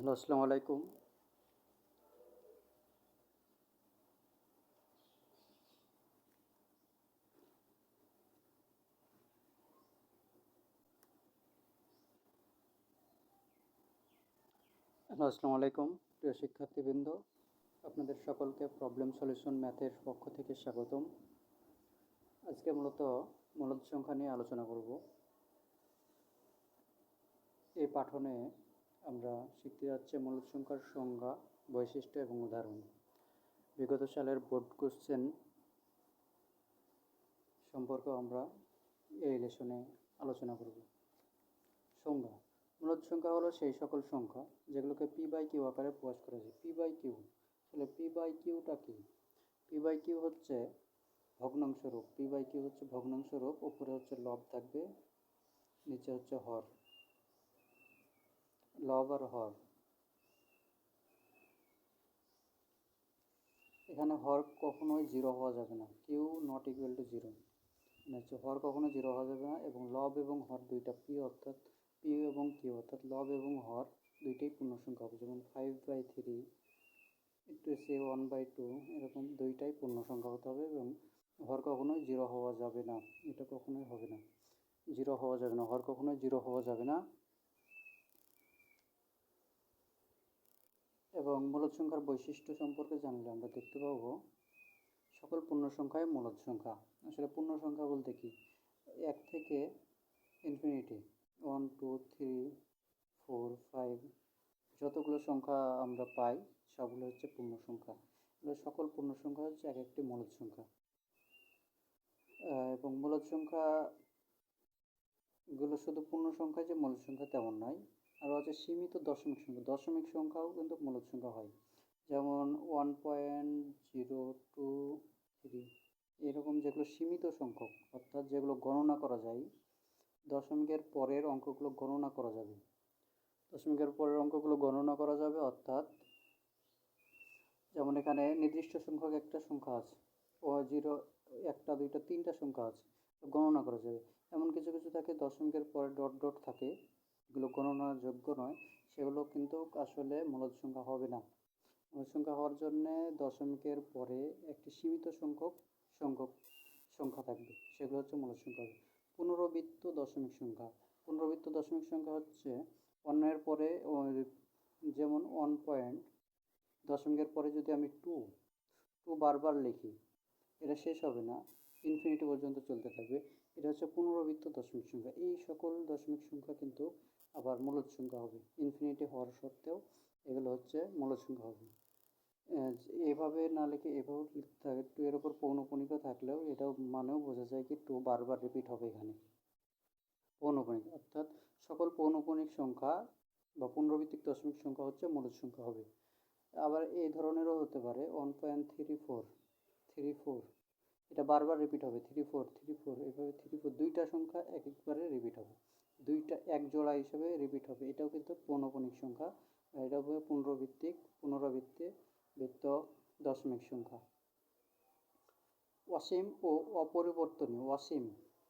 Hello, আসসালামু আলাইকুম। Hello, আসসালামু আলাইকুম, প্রিয় শিক্ষার্থীবৃন্দ। আপনাদের সকলকে প্রবলেম সলিউশন ম্যাথের পক্ষ থেকে স্বাগতম। আজকে মূলত মূলত সংখ্যা নিয়ে আলোচনা করব। এই পাঠনে আমরা শিখতে যাচ্ছি মূলত সংখ্যার সংজ্ঞা, বৈশিষ্ট্য এবং উদাহরণ। বিগত সালের বোর্ড কোশ্চেন সম্পর্কে আমরা এই লেসনে আলোচনা করব। সংজ্ঞা। মূলত সংখ্যা হলো সেই সকল সংখ্যা যেগুলোকে পি বাই কিউ আকারে প্রকাশ করা যায়। P by Q. তাহলে পি বাই কিউটা কি? পি বাই কিউ হচ্ছে ভগ্নাংশ রূপ। পি বাই কিউ হচ্ছে ভগ্নাংশ রূপ। উপরে হচ্ছে লব থাকবে, নিচে হচ্ছে হর। লব আর হর এখানে হর কখনোই জিরো হওয়া যাবে না। Q not equal to zero মানে হচ্ছে হর কখনো জিরো হওয়া যাবে না এবং লব এবং হর দুইটা পি অর্থাৎ পি এবং কিউ অর্থাৎ লব এবং হর দুইটাই পূর্ণ সংখ্যা হবে। যেমন ফাইভ বাই থ্রি একটু সে ওয়ান বাই টু এরকম দুইটাই পূর্ণ সংখ্যা হতে হবে এবং হর কখনোই জিরো হওয়া যাবে না। এটা কখনোই হবে না। জিরো হওয়া যাবে না। হর কখনোই জিরো হওয়া যাবে না। এবং মূলদ সংখ্যার বৈশিষ্ট্য সম্পর্কে জানলে আমরা দেখতে পাবো সকল পূর্ণ সংখ্যাই মূলদ সংখ্যা। আসলে পূর্ণ সংখ্যা বলতে কি? এক থেকে infinity one two three four five যতগুলো সংখ্যা আমরা পাই, সবগুলো হচ্ছে পূর্ণ সংখ্যা। সকল পূর্ণ সংখ্যা হচ্ছে এক একটি মূলদ সংখ্যা। এবং মূলদ সংখ্যা গুলো শুধু পূর্ণ সংখ্যা যে মূলদ সংখ্যা তেমন নয় আর আছে সীমিত দশমিক সংখ্যা। দশমিক সংখ্যাও কিন্তু মূলদ সংখ্যা হয়। যেমন one point zero two three এরকম যেগুলো সীমিত সংখ্যক, অর্থাৎ যেগুলো গণনা করা যায়, দশমিকের পরের অঙ্কগুলো গণনা করা যাবে। দশমিকের পরের অঙ্কগুলো গণনা করা যাবে, অর্থাৎ যেমন এখানে নির্দিষ্ট সংখ্যক একটা সংখ্যা আছে, ও জিরো, একটা, দুইটা, তিনটা সংখ্যা আছে, গণনা করা যাবে। এমন কিছু কিছু থাকে, দশমিকের পরে ডট ডট থাকে। এগুলো গণনার যোগ্য নয়, সেগুলো কিন্তু আসলে মূলদ সংখ্যা হবে না। মূলদ সংখ্যা হওয়ার জন্যে দশমিকের পরে একটি সীমিত সংখ্যক সংখ্যক সংখ্যা থাকবে, সেগুলো হচ্ছে মূলদ সংখ্যা হবে। পুনরাবৃত্ত দশমিক সংখ্যা। পুনরাবৃত্ত দশমিক সংখ্যা হচ্ছে অন্যের পরে যেমন ওয়ান পয়েন্ট দশমিকের পরে যদি আমি টু টু বারবার লিখি, এটা শেষ হবে না ইনফিনিটি পর্যন্ত চলতে থাকবে। এটা হচ্ছে পুনরাবৃত্ত দশমিক সংখ্যা। এই সকল দশমিক সংখ্যা কিন্তু আবার মূলদ সংখ্যা হবে। ইনফিনিটি হওয়ার সত্ত্বেও এগুলো হচ্ছে মূলদ সংখ্যা হবে। এভাবে না লিখে এভাবে লিখতে থাকে। টু এর ওপর পৌনপণিকা থাকলেও এটাও মানেও বোঝা যায় কি টু বারবার রিপিট হবে এখানে। পৌনপণিক অর্থাৎ সকল পৌনপণিক সংখ্যা বা পুনরাবৃত্তিক দশমিক সংখ্যা হচ্ছে মূলদ সংখ্যা হবে। আবার এই ধরনেরও হতে পারে। One point three four three four এটা বারবার রিপিট হবে। থ্রি ফোর থ্রি ফোর এভাবে থ্রি ফোর দুইটা সংখ্যা এক একবারে রিপিট হবে। দুইটা এক জোড়া হিসেবে রিপিট হবে। এটাও কিন্তু পৌনপণিক সংখ্যা। এটা হবে পুনরাবৃত্তিক পুনরাবৃত্তি বৃত্ত দশমিক সংখ্যা। অসীম ও অপরিবর্তনীয়, অসীম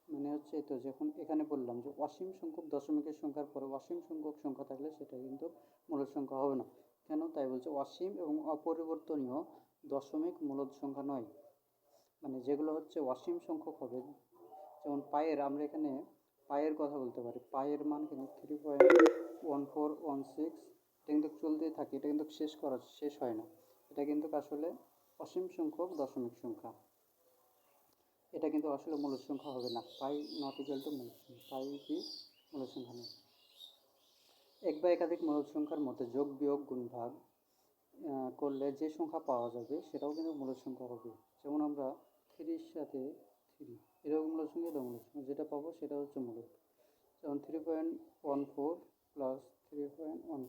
মানে হচ্ছে তো, যখন এখানে বললাম যে অসীম সংখ্যক দশমিকের সংখ্যার পরে অসীম সংখ্যক সংখ্যা থাকলে সেটা কিন্তু মূলদ সংখ্যা হবে না। কেন? তাই বলছে অসীম এবং অপরিবর্তনীয় দশমিক মূলদ সংখ্যা নয়। মানে যেগুলো হচ্ছে অসীম সংখ্যক হবে। যেমন পায়ের, আমরা এখানে পায়ের কথা বলতে পারি। পায়ের মান কিন্তু three point one four one six এটা কিন্তু চলতেই থাকে, এটা কিন্তু শেষ করা, শেষ হয় না। এটা কিন্তু আসলে অসীম সংখ্যক দশমিক সংখ্যা। এটা কিন্তু আসলে মূলদ সংখ্যা হবে না। পাই নট ইকুয়াল টু মূল সংখ্যা। পাই কি? মূলদ সংখ্যা নেই। এক বা একাধিক মূলদ সংখ্যার মধ্যে যোগ, বিয়োগ, গুণ, ভাগ করলে যে সংখ্যা পাওয়া যাবে, সেটাও কিন্তু মূলদ সংখ্যা হবে। যেমন আমরা থ্রির সাথে থ্রি এরকম এটা মূলদ সংখ্যা যেটা পাবো সেটা হচ্ছে মূলত যেমন three point one four plus three point one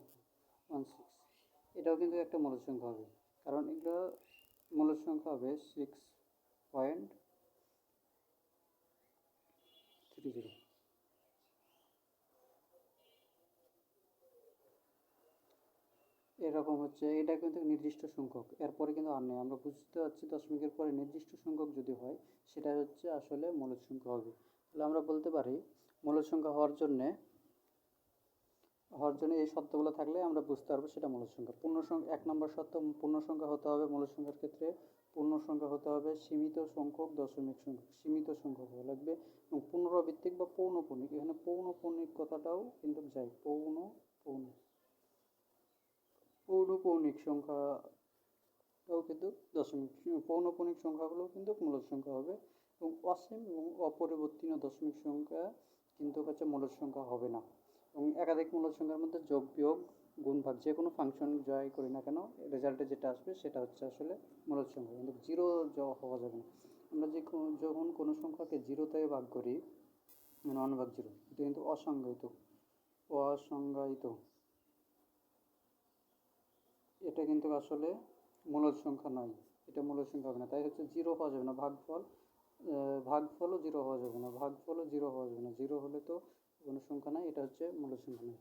one six এটাও কিন্তু একটা মূল সংখ্যা হবে। কারণ এগুলো মূল সংখ্যা হবে সিক্স পয়েন্ট থ্রি জিরো এরকম হচ্ছে, এটা কিন্তু নির্দিষ্ট সংখ্যক। এরপরে কিন্তু আর নেই। আমরা বুঝতে পারছি দশমিকের পরে নির্দিষ্ট সংখ্যক যদি হয়, সেটা হচ্ছে আসলে মূলদ সংখ্যা হবে। তাহলে আমরা বলতে পারি মূলদ সংখ্যা হওয়ার জন্যে, হওয়ার জন্য এই শর্তগুলো থাকলে আমরা বুঝতে পারব সেটা মূল সংখ্যা। পূর্ণ সংখ্যা, এক নম্বর শর্ত, পূর্ণ সংখ্যা হতে হবে মূল সংখ্যার ক্ষেত্রে। পূর্ণ সংখ্যা হতে হবে সীমিত সংখ্যক দশমিক সংখ্যা সীমিত সংখ্যক হওয়া লাগবে। এবং পুনরাবৃত্তিক বা পৌনপণিক এখানে পৌনপণিক কথাটাও কিন্তু যায়। পৌন পৌন পৌনপৌনিক সংখ্যাটাও কিন্তু দশমিক পৌনপণিক সংখ্যাগুলোও কিন্তু মূল সংখ্যা হবে এবং অসীম এবং অপরিবর্তনীয় দশমিক সংখ্যা কিন্তু হচ্ছে মূল সংখ্যা হবে না। এবং একাধিক মূল সংখ্যার মধ্যে যোগ, বিয়োগ গুণ ভাগ যে কোনো ফাংশন জয় করি না কেন রেজাল্টে যেটা আসবে সেটা হচ্ছে আসলে মূল সংখ্যা, কিন্তু জিরো হওয়া যাবে না। আমরা যে যখন কোনো সংখ্যাকে জিরোতে ভাগ করি মানে ওয়ান ভাগ জিরো এটা কিন্তু অসংজ্ঞায়িত অসংজ্ঞায়িত। এটা কিন্তু আসলে মূল সংখ্যা নয় এটা মূল সংখ্যা হবে না। তাই হচ্ছে জিরো হওয়া যাবে না, ভাগফল ভাগফলও জিরো হওয়া যাবে না, ভাগফলও জিরো হওয়া যাবে না। জিরো হলে তো কোনো সংখ্যা নাই, এটা হচ্ছে মূল সংখ্যা নয়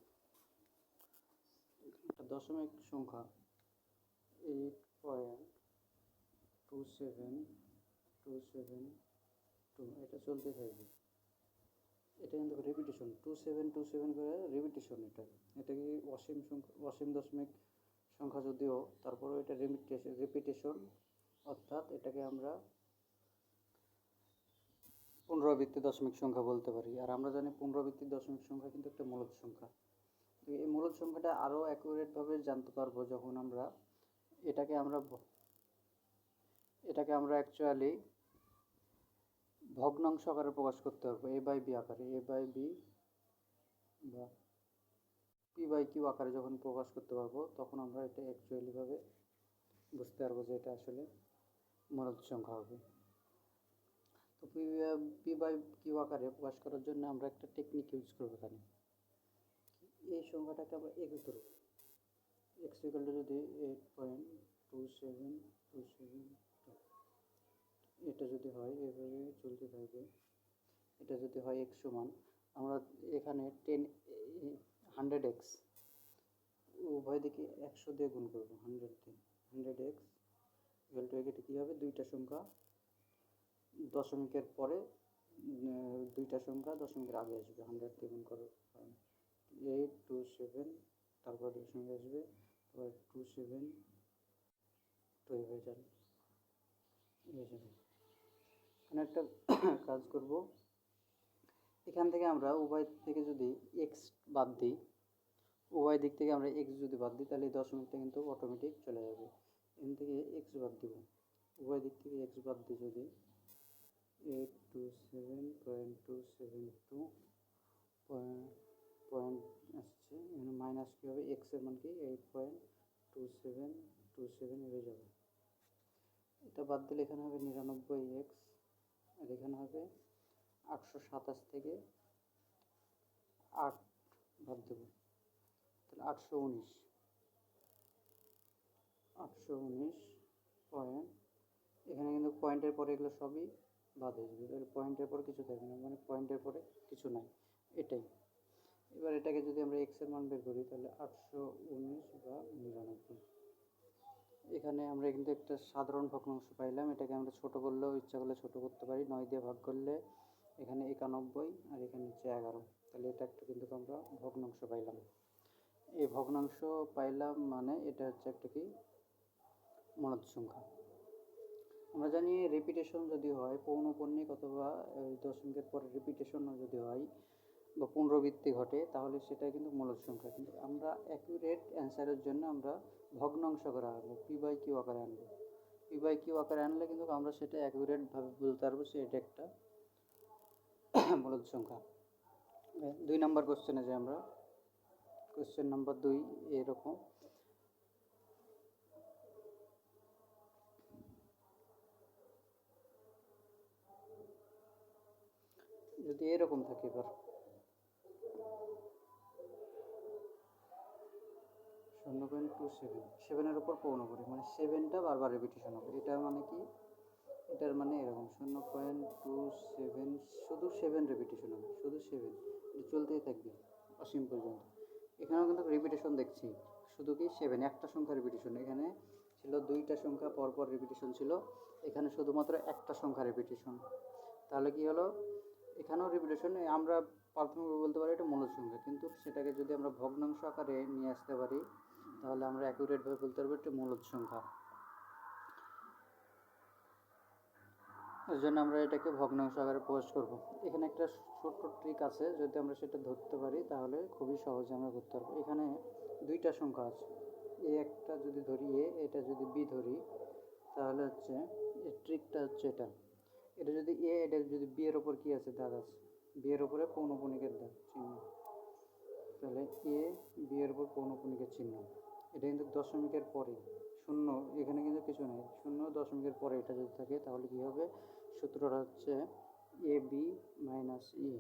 দশমিক সংখ্যা eight point two seven two seven two এটা চলতে থাকবে। এটা কিন্তু repetition two seven two seven করে রিপিটেশন এটা। এটা কি অসীম সংখ্যা, অসীম দশমিক সংখ্যা যদিও, তারপরেও এটা রিপিটেশন রিপিটেশন অর্থাৎ এটাকে আমরা পুনরাবৃত্তি দশমিক সংখ্যা বলতে পারি। আর আমরা জানি পুনরাবৃত্তি দশমিক সংখ্যা কিন্তু একটা মূলদ সংখ্যা। তো এই মূলদ সংখ্যাটা আরও অ্যাকুরেটভাবে জানতে পারব যখন আমরা এটাকে আমরা এটাকে আমরা অ্যাকচুয়ালি ভগ্নাংশ আকারে প্রকাশ করতে পারব এ বাই বি আকারে। এ বাই বি বা পি বাই কিউ আকারে যখন প্রকাশ করতে পারব, তখন আমরা এটা অ্যাকচুয়ালিভাবে বুঝতে পারব যে এটা আসলে মূলদ সংখ্যা হবে। তো পি পি বাই কিউ আকারে প্রকাশ করার জন্য আমরা একটা টেকনিক ইউজ করব এখানে। এই সংখ্যাটাকে আমরা এগিয়ে ধরব এক্স ইকাল টু যদি eight point two seven two seven এটা যদি হয়, এভাবে চলতে থাকবে এটা যদি হয় এক্স সমান, আমরা এখানে টেন হান্ড্রেড এক্স। উভয় দিকে একশো দিয়ে গুণ করব, হান্ড্রেড দিয়ে। হান্ড্রেড এক্স ইকাল টু এটা কী হবে? দুইটা সংখ্যা। দশমিকের পরে দুইটা সংখ্যা দশমিকের আগে আসবে, হান্ড্রেড দিয়ে গুণ কারণে এইট, টু, সেভেন, তারপর সংখ্যা আসবে, তারপর টু, সেভেন টু হয়ে যাবে। এখানে একটা কাজ করব। এখান থেকে আমরা উভয় থেকে যদি এক্স বাদ দিই, উভয় দিক থেকে আমরা এক্স যদি বাদ দিই, তাহলে দশমিকটা কিন্তু অটোমেটিক চলে যাবে। এখান থেকে এক্স বাদ দিব। উভয় দিক থেকে এক্স বাদ দিই যদি eight two seven point two seven two point আসছে, এখানে মাইনাস কী হবে? এক্সের মান কি? Eight point two seven two seven হয়ে যাবে। এটা বাদ দিলে এখানে হবে নিরানব্বই এক্স আর এখানে হবে আটশো সাতাশ থেকে আট বাদ দেবো। তাহলে আটশো উনিশ। আটশো উনিশ পয়েন্ট এখানে কিন্তু পয়েন্টের পরে এগুলো সবই বাদ হয়ে যাবে। তাহলে পয়েন্টের পরে কিছু থাকবে না মানে পয়েন্টের পরে কিছু নাই, এটাই। এবার এটাকে যদি আমরা এক্সের মান বের করি, তাহলে আটশো উনিশ বা নিরানব্বই। এখানে আমরা কিন্তু একটা সাধারণ ভগ্নাংশ পাইলাম, এটাকে আমরা ছোট করলেও ইচ্ছা করলে ছোট করতে পারি, নয় দিয়ে ভাগ করলে এখানে একানব্বই আর এখানে হচ্ছে এগারো। তাহলে এটা একটা কিন্তু আমরা ভগ্নাংশ পাইলাম। এই ভগ্নাংশ পাইলাম মানে এটা হচ্ছে একটা কি? মনত সংখ্যা। আমরা জানি রিপিটেশন যদি হয় পৌনপণ্যিক অথবা দশমিকের পরে রিপিটেশনও যদি হয় বা পুনরাবৃত্তি ঘটে, তাহলে সেটা কিন্তু মূলত সংখ্যা। কিন্তু আমরা অ্যাকুরেট অ্যান্সারের জন্য আমরা ভগ্নাংশ করে আনব, পি বাই কিউ আকারে আনব। পি বাই কিউ আকারে আনলে কিন্তু আমরা সেটা অ্যাকুরেটভাবে বলতে পারব, সে এটা একটা মূলত সংখ্যা। দুই নম্বর কোশ্চেনে যে আমরা। কোশ্চেন নাম্বার দুই এরকম। যদি এরকম থাকে এবার। শূন্য পয়েন্ট টু সেভেন সেভেনের উপর পৌনো করি। মানে সেভেনটা বারবার রিপিটেশন হবে। এটার মানে কি? এটার মানে এরকম শূন্য পয়েন্ট টু সেভেন শুধু সেভেন রিপিটেশন হবে, শুধু সেভেন এটা চলতেই থাকবে, অসীম পর্যন্ত। এখানেও কিন্তু রিপিটেশন দেখছি, শুধু কি সেভেন একটা সংখ্যা রিপিটেশন এখানে ছিল দুইটা সংখ্যা, পরপর রিপিটেশন ছিল, এখানে শুধুমাত্র একটা সংখ্যা রিপিটেশন তাহলে কি হলো? এখানেও রিপিটেশন আমরা প্রাথমিকভাবে বলতে পারি এটা মূলদ সংখ্যা, কিন্তু সেটাকে যদি আমরা ভগ্নাংশ আকারে নিয়ে আসতে পারি, তাহলে আমরা অ্যাকুরেটভাবে বলতে পারব এটা মূলদ সংখ্যা। এর জন্য আমরা এটাকে ভগ্নাংশ আকারে প্রকাশ করব। এখানে একটা ছোট্ট ট্রিক আছে, যদি আমরা সেটা ধরতে পারি, তাহলে খুবই সহজে আমরা করতে পারব। এখানে দুইটা সংখ্যা আছে। এ একটা যদি ধরি, এ, এটা যদি বি ধরি, তাহলে হচ্ছে এর ট্রিকটা হচ্ছে এটা। এটা যদি এ, এটা যদি বি এর ওপর কি আছে? দাগ আছে। বি এর ওপরে পৌনপুনিকের দাগ, চিহ্ন। তাহলে এ, বি এর উপর পৌনপুনিকের চিহ্ন। এটা কিন্তু দশমিকের পরে। শূন্য, এখানে কিছু নেই। শূন্য দশমিকের পরে এটা যদি থাকে, তাহলে কি হবে? সূত্রটা হচ্ছে এ বি মাইনাস ই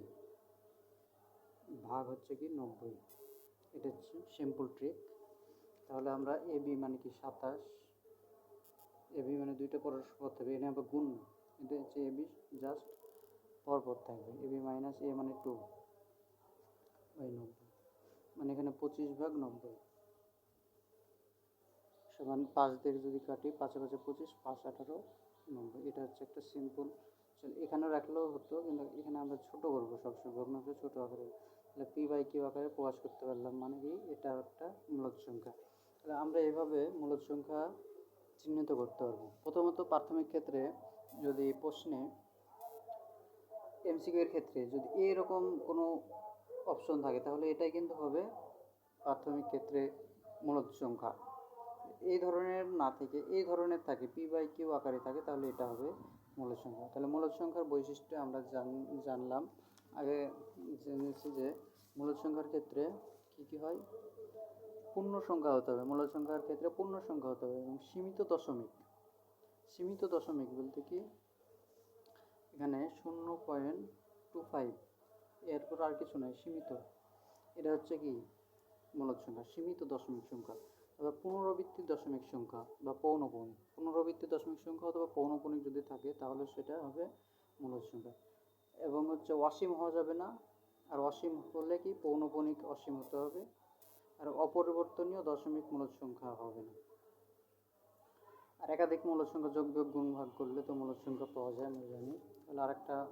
ভাগ হচ্ছে কি নব্বই। এটা হচ্ছে সিম্পল ট্রিক তাহলে আমরা এ বি মানে কি সাতাশ? এ বি মানে দুইটা পরস্পর থাকবে। এখানে আবার গুণ। এটা হচ্ছে এ বি জাস্ট পরপর থাকবে। এ বি মাইনাস এ মানে টু বাই নব্বই। মানে এখানে পঁচিশ ভাগ নব্বই। সমান পাঁচ দিয়ে যদি কাটি, পাঁচে পাঁচে পঁচিশ, পাঁচ আঠারো, নব্বই। এটা হচ্ছে একটা সিম্পল এখানে রাখলেও হতো, কিন্তু এখানে আমরা ছোটো করব সবসময়। ভগ্নাংশ ছোটো আকারে। তাহলে পি বাই কিউ আকারে প্রকাশ করতে পারলাম। মানে কি? এটা একটা মূলদ সংখ্যা। তাহলে আমরা এভাবে মূলদ সংখ্যা চিহ্নিত করতে পারব। প্রথমত প্রাথমিক ক্ষেত্রে যদি প্রশ্নে এমসিকিউ এর ক্ষেত্রে যদি এরকম কোনো অপশন থাকে, তাহলে এটাই কিন্তু হবে প্রাথমিক ক্ষেত্রে মূলদ সংখ্যা। এই ধরনের না থেকে, এই ধরনের থাকে, পি বাই কিউ আকারে থাকে, তাহলে এটা হবে মূলদ সংখ্যা তাহলে মূলদ সংখ্যার বৈশিষ্ট্য আমরা জান- জানলাম। আগে জেনেছি যে মূলদ সংখ্যার ক্ষেত্রে কি কি হয়? পূর্ণ সংখ্যা হতে হবে। মূলদ সংখ্যার ক্ষেত্রে পূর্ণ সংখ্যা হতে হবে এবং সীমিত দশমিক। সীমিত দশমিক বলতে কি? এখানে শূন্য পয়েন্ট টু ফাইভ। এরপর আর কিছু নয় সীমিত। এটা হচ্ছে কি? মূলদ সংখ্যা সীমিত দশমিক সংখ্যা। অথবা পুনরাবৃত্তি দশমিক সংখ্যা বা পৌনপৌনিক পুনরাবৃত্তি দশমিক সংখ্যা অথবা পৌনপৌনিক যদি থাকে, তাহলে সেটা হবে মূলদ সংখ্যা। এবং হচ্ছে অসীম হওয়া যাবে না। আর অসীম হলে কি? পৌনপৌনিক অসীম হতে হবে। আর অপরিবর্তনীয় দশমিক মূলদ সংখ্যা হবে না। আর একাধিক মূলদ সংখ্যা যোগ বিয়োগ গুণ ভাগ করলে তো মূলদ সংখ্যা পাওয়া যায় আমরা জানি। তাহলে আরেকটা